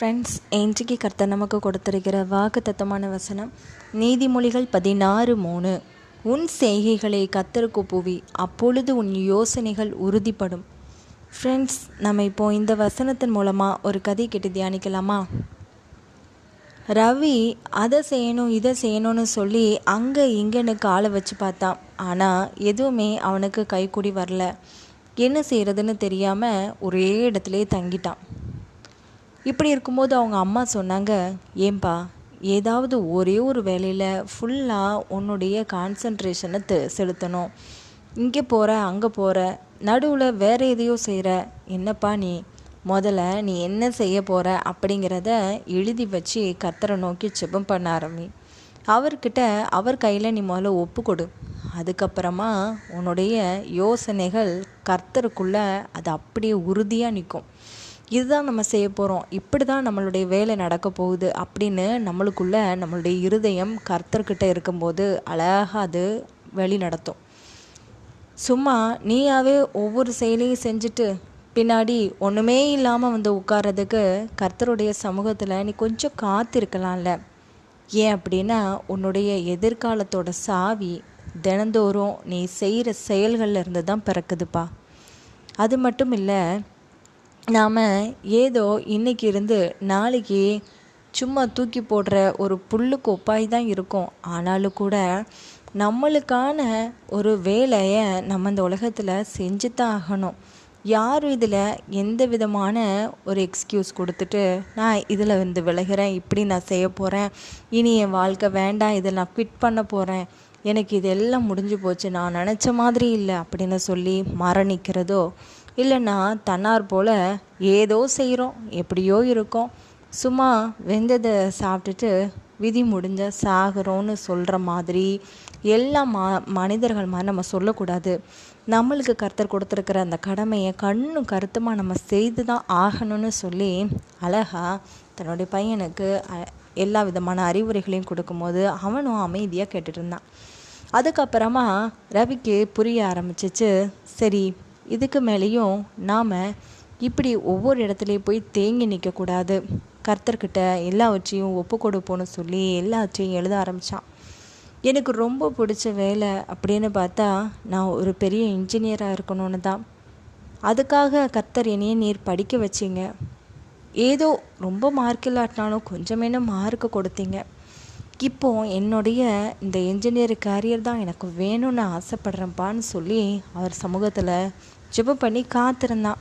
Friends இன்றைக்கு கர்த்தர் நமக்கு கொடுத்திருக்கிற வாக்கு தத்தமான வசனம் நீதிமொழிகள் பதினாறு மூணு. உன் செய்கைகளை கத்தருக்கு புவி அப்பொழுது உன் யோசனைகள் உறுதிப்படும். ஃப்ரெண்ட்ஸ் நம்ம இப்போ இந்த வசனத்தின் மூலமாக ஒரு கதை கேட்டு தியானிக்கலாமா? ரவி அதை செய்யணும் இதை செய்யணும்னு சொல்லி அங்கே இங்கேன்னு காலை வச்சு பார்த்தான். ஆனால் எதுவுமே அவனுக்கு கைக்கூடி வரல. என்ன செய்கிறதுன்னு தெரியாமல் ஒரே இடத்துலே தங்கிட்டான். இப்படி இருக்கும்போது அவங்க அம்மா சொன்னாங்க ஏன்பா ஏதாவது ஒரே ஒரு வேலையில் ஃபுல்லாக உன்னுடைய கான்சன்ட்ரேஷனை தெ செலுத்தணும். இங்கே போகிற அங்கே போகிற நடுவில் வேறு எதையோ செய்கிற என்னப்பா நீ? முதல்ல நீ என்ன செய்ய போகிற அப்படிங்கிறத எழுதி வச்சு கத்தரை நோக்கி செபம் பண்ண ஆரம்பி. அவர்கிட்ட அவர் கையில் நீ முதல்ல ஒப்பு கொடு. அதுக்கப்புறமா உன்னுடைய யோசனைகள் கர்த்தருக்குள்ளே அது அப்படியே உறுதியாக நிற்கும் இதுதான் நம்ம செய்ய போகிறோம் இப்படி தான் நம்மளுடைய வேலை நடக்க போகுது அப்படின்னு நம்மளுக்குள்ள நம்மளுடைய இருதயம் கர்த்தர்கிட்ட இருக்கும்போது அழகாக அது வழி நடத்தும். சும்மா நீயாவே ஒவ்வொரு செயலையும் செஞ்சுட்டு பின்னாடி ஒன்றுமே இல்லாமல் வந்து உட்கார்றதுக்கு கர்த்தருடைய சமூகத்தில் நீ கொஞ்சம் காத்திருக்கலாம்ல. ஏன் அப்படின்னா உன்னுடைய எதிர்காலத்தோட சாவி தினந்தோறும் நீ செய்கிற செயல்களில் இருந்து தான் பிறக்குதுப்பா. அது மட்டும் இல்லை நாம் ஏதோ இன்னைக்கு இருந்து நாளைக்கு சும்மா தூக்கி போடுற ஒரு புல்லுக்கு ஒப்பாய் தான் இருக்கும். ஆனாலும் கூட நம்மளுக்கான ஒரு வேலையை நம்ம இந்த உலகத்தில் செஞ்சு தான் ஆகணும். யாரும் இதில் எந்த விதமான ஒரு எக்ஸ்கியூஸ் கொடுத்துட்டு நான் இதில் வந்து விலகிறேன் இப்படி நான் செய்ய போகிறேன் இனி என் வாழ்க்கை வேண்டாம் இதில் நான் குவிட் பண்ண போகிறேன் எனக்கு இதெல்லாம் முடிஞ்சு போச்சு நான் நினச்ச மாதிரி இல்லை அப்படின்னு சொல்லி மரணிக்கிறதோ இல்லைன்னா தன்னார் போல் ஏதோ செய்கிறோம் எப்படியோ இருக்கோம். சும்மா வெந்ததை சாப்பிட்டுட்டு விதி முடிஞ்ச சாகிறோன்னு சொல்கிற மாதிரி எல்லா மா மனிதர்கள் மாதிரி நம்ம சொல்லக்கூடாது. நம்மளுக்கு கருத்தர் கொடுத்துருக்கிற அந்த கடமையை கண்ணும் கருத்துமாக நம்ம செய்து தான் ஆகணும்னு சொல்லி அழகாக தன்னுடைய பையனுக்கு எல்லா விதமான அறிவுரைகளையும் கொடுக்கும்போது அவனும் அமைதியாக கேட்டுட்டு இருந்தான். அதுக்கப்புறமா ரவிக்கு புரிய ஆரம்பிச்சிச்சு சரி இதுக்கு மேலேயும் நாம் இப்படி ஒவ்வொரு இடத்துலையும் போய் தேங்கி நிற்கக்கூடாது கர்த்தர்கிட்ட எல்லாவற்றையும் ஒப்பு கொடுப்போன்னு சொல்லி எல்லாவற்றையும் எழுத ஆரம்பித்தான் எனக்கு ரொம்ப பிடிச்ச வேலை அப்படின்னு பார்த்தா நான் ஒரு பெரிய இன்ஜினியராக இருக்கணும்னு தான். அதுக்காக கர்த்தர் என்னையே நீர் படிக்க வச்சிங்க. ஏதோ ரொம்ப மார்க் இல்லாட்டினாலும் கொஞ்சமேனு மார்க்கு கொடுத்தீங்க. இப்போ என்னுடைய இந்த இன்ஜினியர் கேரியர் தான் எனக்கு வேணும்னு ஆசைப்படுறேன்ப்பான்னு சொல்லி அவர் சமூகத்தில் ஜெபம் பண்ணி காத்திருந்தான்.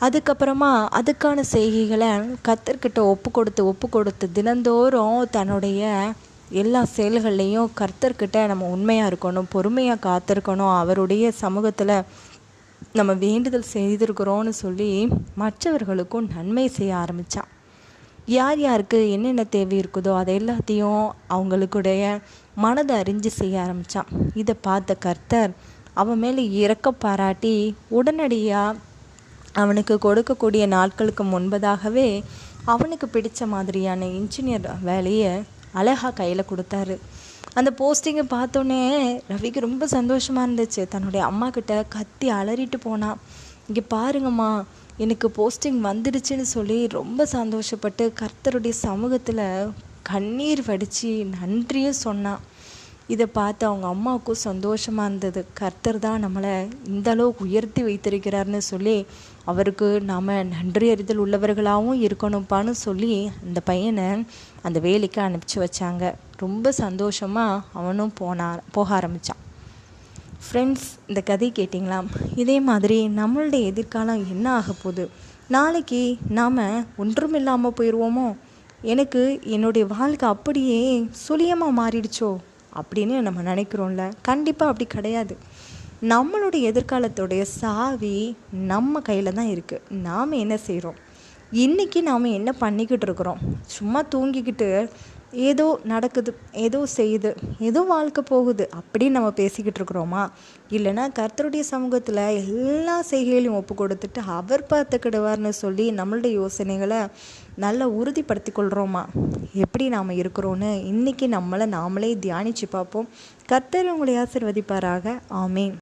அதுக்கப்புறமா அதுக்கான செய்கைகளை கத்தர்கிட்ட ஒப்பு கொடுத்து ஒப்பு கொடுத்து தினந்தோறும் தன்னுடைய எல்லா செயல்கள்லேயும் கர்த்தர்கிட்ட நம்ம உண்மையாக இருக்கணும் பொறுமையாக காத்திருக்கணும் அவருடைய சமூகத்தில் நம்ம வேண்டுதல் செய்திருக்கிறோன்னு சொல்லி மற்றவர்களுக்கும் நன்மை செய்ய ஆரம்பித்தான் யார் யாருக்கு என்னென்ன தேவை இருக்குதோ அதை எல்லாத்தையும் அவங்களுக்குடைய மனதை அறிஞ்சு செய்ய ஆரம்பித்தான் இதை பார்த்த கர்த்தர் அவன் மேலே இறக்க பாராட்டி உடனடியாக அவனுக்கு கொடுக்கக்கூடிய நாட்களுக்கு முன்பதாகவே அவனுக்கு பிடிச்ச மாதிரியான இன்ஜினியர் வேலையை அழகாக கையில் கொடுத்தாரு. அந்த போஸ்டிங்கை பார்த்தோன்னே ரவிக்கு ரொம்ப சந்தோஷமாக இருந்துச்சு. தன்னுடைய அம்மா கிட்ட கத்தி அலறிட்டு போனான் இங்கே பாருங்கம்மா எனக்கு போஸ்டிங் வந்துடுச்சுன்னு சொல்லி ரொம்ப சந்தோஷப்பட்டு கர்த்தருடைய சமூகத்தில் கண்ணீர் வடித்து நன்றியும் சொன்னான். இதை பார்த்து அவங்க அம்மாவுக்கும் சந்தோஷமாக இருந்தது. கர்த்தர் தான் நம்மளை இந்த அளவுக்கு உயர்த்தி வைத்திருக்கிறார்னு சொல்லி அவருக்கு நாம் நன்றி அறிதல் உள்ளவர்களாகவும் இருக்கணும்ப்பான்னு சொல்லி அந்த பையனை அந்த வேலைக்கு அனுப்பிச்சி வச்சாங்க. ரொம்ப சந்தோஷமாக அவனும் போனார் போக ஆரம்பித்தான் ஃப்ரெண்ட்ஸ் இந்த கதை கேட்டிங்களா? இதே மாதிரி நம்மளுடைய எதிர்காலம் என்ன ஆக போகுது? நாளைக்கு நாம் ஒன்றும் இல்லாமல் போயிடுவோமோ எனக்கு என்னுடைய வாழ்க்கை அப்படியே சுழியமாக மாறிடுச்சோ? அப்படின்னு நம்ம நினைக்கிறோம்ல. கண்டிப்பாக அப்படி கிடையாது. நம்மளுடைய எதிர்காலத்துடைய சாவி நம்ம கையில் தான் இருக்குது நாம் என்ன செய்கிறோம் இன்றைக்கி நாம் என்ன பண்ணிக்கிட்டு இருக்கிறோம்? சும்மா தூங்கிக்கிட்டு ஏதோ நடக்குது ஏதோ செய்யுது ஏதோ வாழ்க்கை போகுது அப்படின்னு நம்ம பேசிக்கிட்டு இருக்கிறோமா? இல்லைன்னா கர்த்தருடைய சமூகத்தில் எல்லா செய்கைகளையும் ஒப்பு கொடுத்துட்டு அவர் பார்த்துக்கிடுவார்னு சொல்லி நம்மளுடைய யோசனைகளை நல்லா உறுதிப்படுத்தி கொள்கிறோமா எப்படி நாம் இருக்கிறோன்னு இன்றைக்கி நம்மளை நாமளே தியானித்து பார்ப்போம். கர்த்தர் உங்களை ஆசிர்வதிப்பாராக. ஆமேன்.